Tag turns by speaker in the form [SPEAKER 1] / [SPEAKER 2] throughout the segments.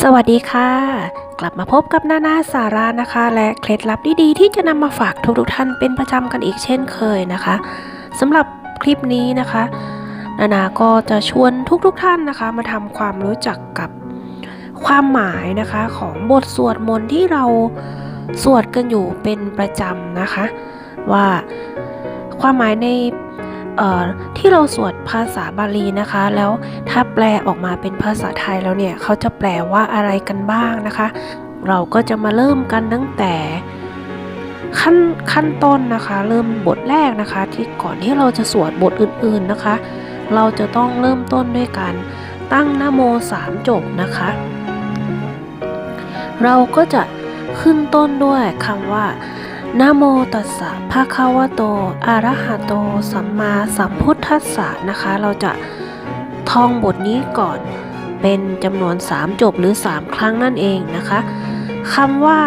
[SPEAKER 1] สวัสดีค่ะ กลับมาพบกับนานาสารานะคะ และเคล็ดลับดีๆที่จะนำมาฝากทุกๆท่านเป็นประจำกันอีกเช่นเคยนะคะสำหรับคลิปนี้นะคะ นานาก็จะชวนทุกๆท่านนะคะ มาทำความรู้จักกับความหมายนะคะของบทสวดมนต์ที่เราสวดกันอยู่เป็นประจำนะคะ ว่าความหมายใน ที่เราสวดภาษาบาลีนะคะ แล้วถ้าแปลออกมาเป็นภาษาไทยแล้วเนี่ยเขาจะแปลว่าอะไรกันบ้างนะคะ เราก็จะมาเริ่มกันตั้งแต่ขั้นขั้นต้นนะคะ เริ่มบทแรกนะคะ ที่ก่อนที่เราจะสวดบทอื่นๆนะคะ เราจะต้องเริ่มต้นด้วยการตั้งนโมสามจบนะคะ เราก็จะขึ้นต้นด้วยคำว่า นะโมตัสสะภะคะวะโตอะระหะโต สัมมาสัมพุทธัสสะนะคะ เราจะท่องบทนี้ก่อนเป็นจำนวน 3 จบหรือ 3 ครั้งนั่นเองนะคะคำว่า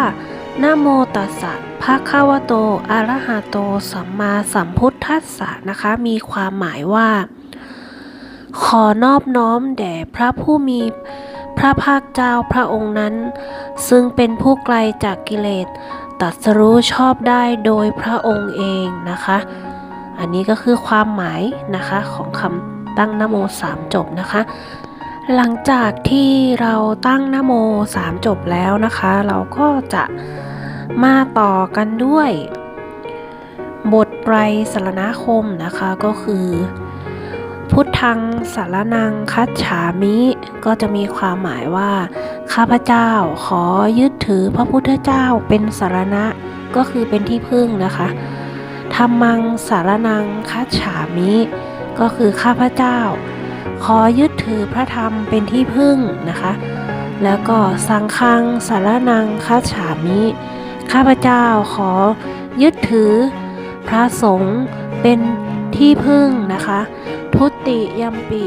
[SPEAKER 1] นะโมตัสสะภะคะวะโตอะระหะโต สัมมาสัมพุทธัสสะนะคะ มีความหมายว่า ขอนอบน้อมแด่พระผู้มีพระภาคเจ้าพระองค์นั้น ซึ่งเป็นผู้ไกลจากกิเลส ตรัสรู้ชอบได้โดยพระองค์เองนะคะ อันนี้ก็คือความหมายนะคะของคำตั้งนโมสามจบนะคะ หลังจากที่เราตั้งนโมสามจบแล้วนะคะ เราก็จะมาต่อกันด้วย บทไตรสรณคมนะคะก็คือ พุทธังสารนังคัจฉามิ ก็จะมีความหมายว่า ข้าพเจ้าขอยึดถือพระพุทธเจ้าเป็นสารณะก็คือเป็นที่พึ่งนะคะธรรมังสารนังคัจฉามิ ก็คือข้าพเจ้า ขอยึดถือพระธรรมเป็นที่พึ่งนะคะ แล้วก็สังฆังสารนังคัจฉามิ ข้าพเจ้าขอยึดถือพระสงฆ์เป็น ที่พึ่งนะคะ ทุติยัมปิ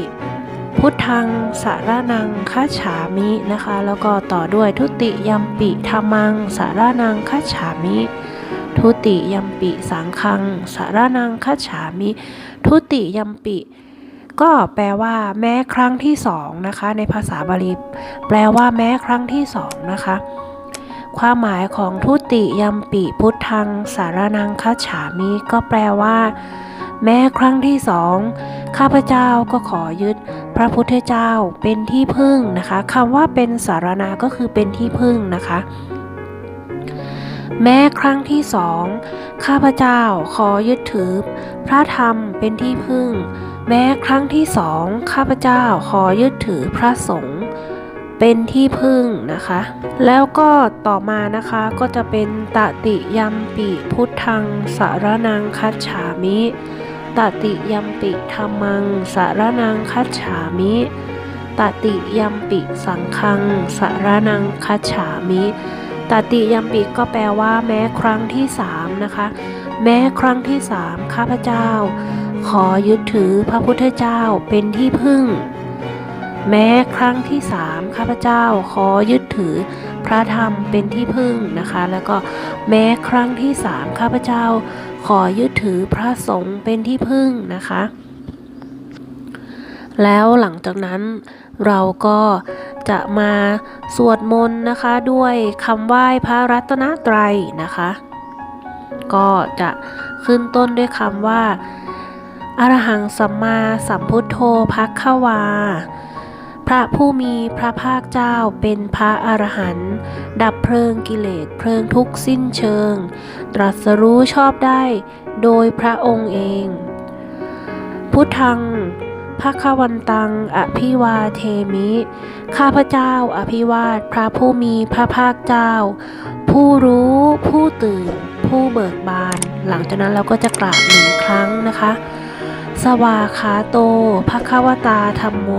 [SPEAKER 1] พุทธังสารนังคัจฉามินะคะ แล้วก็ต่อด้วยทุติยัมปิธรรมังสารนังคัจฉามิทุติยัมปิสังฆัง สารนังคัจฉามิ ทุติยัมปิ ก็แปลว่า แม้ครั้งที่สองนะคะ ในภาษาบาลีแปลว่า แม้ครั้งที่สองนะคะ ความหมายของทุติยัมปิพุทธังสารนังคัจฉามิ ก็แปลว่า แม้ครั้งที่สองข้าพเจ้าก็ขอยึดพระพุทธเจ้าเป็นที่พึ่งนะคะคำว่าเป็นสารณาก็คือเป็นที่พึ่งนะคะ แม้ครั้งที่สองข้าพเจ้าขอยึดถือ พระธรรมเป็นที่พึ่ง แม้ครั้งที่สองข้าพเจ้าขอยึดถือพระสงฆ์เป็นที่พึ่งนะคะ แล้วก็ต่อมานะคะก็จะเป็นตติยมปิพุทธังสารนังคัจฉามิ ตติยัมปิธรรมังสารนังคัจฉามิตติยัมปิสังฆังสารนังคัจฉามิตติยัมปิก็แปลว่าแม้ครั้งที่สามนะคะ แม้ครั้งที่สามข้าพเจ้า ขอยึดถือพระพุทธเจ้าเป็นที่พึ่ง แม้ครั้งที่สามข้าพเจ้า ขอยึดถือ ระธรรมเป็นที่พึ่งนะคะ แล้วก็แม้ครั้งที่สามข้าพเจ้าขอยึดถือพระสงฆ์เป็นที่พึ่งนะคะ แล้วหลังจากนั้นเราก็จะมาสวดมนต์นะคะด้วยคำไหว้พระรัตนตรัยนะคะ ก็จะขึ้นต้นด้วยคำว่าอรหังสัมมาสัมพุทโธพักขวา ระผู้มีพระภาคเจ้าเป็นพระอรหันต์ดับเพลิงกิเลสเพลิงทุกสิ้นเชิง ตรัสรู้ชอบได้โดยพระองค์เอง พุทธังภควันตังอภิวาเทมิ ข้าพเจ้าอภิวาทพระผู้มีพระภาคเจ้า ผู้รู้ผู้ตื่น ผู้เบิกบาน หลังจากนั้นเราก็จะกราบหนึ่งครั้งนะคะ สวาขาโตภควตาธรรมโม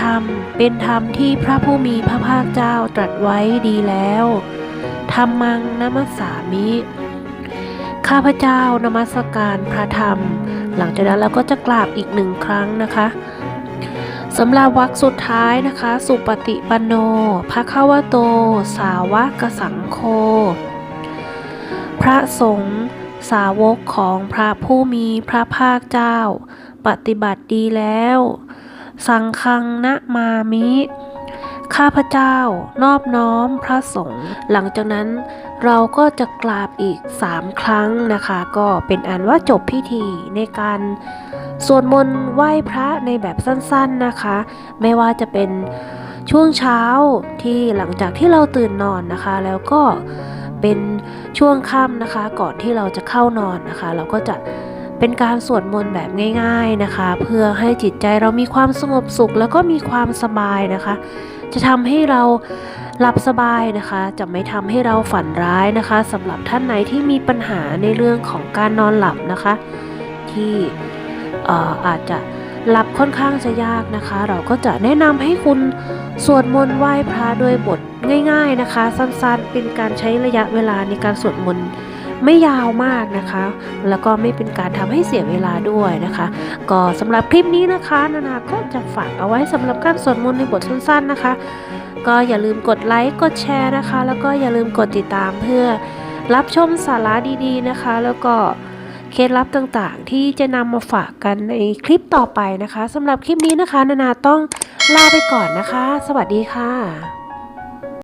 [SPEAKER 1] ธรรม เป็นธรรมที่พระผู้มีพระภาคเจ้าตรัสไว้ดีแล้วธรรมังนัมสสามิ ข้าพเจ้านมัสการพระธรรม หลังจากนั้นเราก็จะกราบอีกหนึ่งครั้งนะคะสำหรับวรรคสุดท้ายนะคะ สุปฏิปันโนภะคะวโต สาวกสังโฆพระสงฆ์สาวกของพระผู้มีพระภาคเจ้า ปฏิบัติดีแล้ว สังฆังนะมามิ ข้าพเจ้านอบน้อมพระสงฆ์หลังจากนั้นเราก็จะกราบอีก3ครั้งนะคะ ก็เป็นอันว่าจบพิธีในการสวดมนต์ไหว้พระในแบบสั้นๆนะคะ ไม่ว่าจะเป็นช่วงเช้าที่หลังจากที่เราตื่นนอนนะคะ แล้วก็เป็นช่วงค่ำนะคะ ก่อนที่เราจะเข้านอนนะคะ เราก็จะ เป็นการสวดมนต์แบบง่าย ๆนะคะ เพื่อให้จิตใจเรามีความสงบสุขแล้วก็มีความสบายนะคะ จะทำให้เราหลับสบายนะคะ จะไม่ทำให้เราฝันร้ายนะคะสำหรับท่านไหนที่มีปัญหาในเรื่องของการนอนหลับนะคะ ที่อออาจจะหลับค่อนข้างจะยากนะคะ เราก็จะแนะนำให้คุณสวดมนต์ไหว้พระด้วยบทง่าย ๆนะคะ สั้นๆเป็นการใช้ระยะเวลาในการสวดมนต์ ไม่ยาวมากนะคะ แล้วก็ไม่เป็นการทำให้เสียเวลาด้วยนะคะ ก็สำหรับคลิปนี้นะคะนานาก็จะฝากเอาไว้สำหรับการสวดมนต์ในบทสั้นๆนะคะ ก็อย่าลืมกดไลค์กดแชร์นะคะ แล้วก็อย่าลืมกดติดตามเพื่อรับชมสาระดีๆนะคะ แล้วก็เคล็ดลับต่างๆ ที่จะนำมาฝากกันในคลิปต่อไปนะคะสำหรับคลิปนี้นะคะ นานาต้องลาไปก่อนนะคะ สวัสดีค่ะ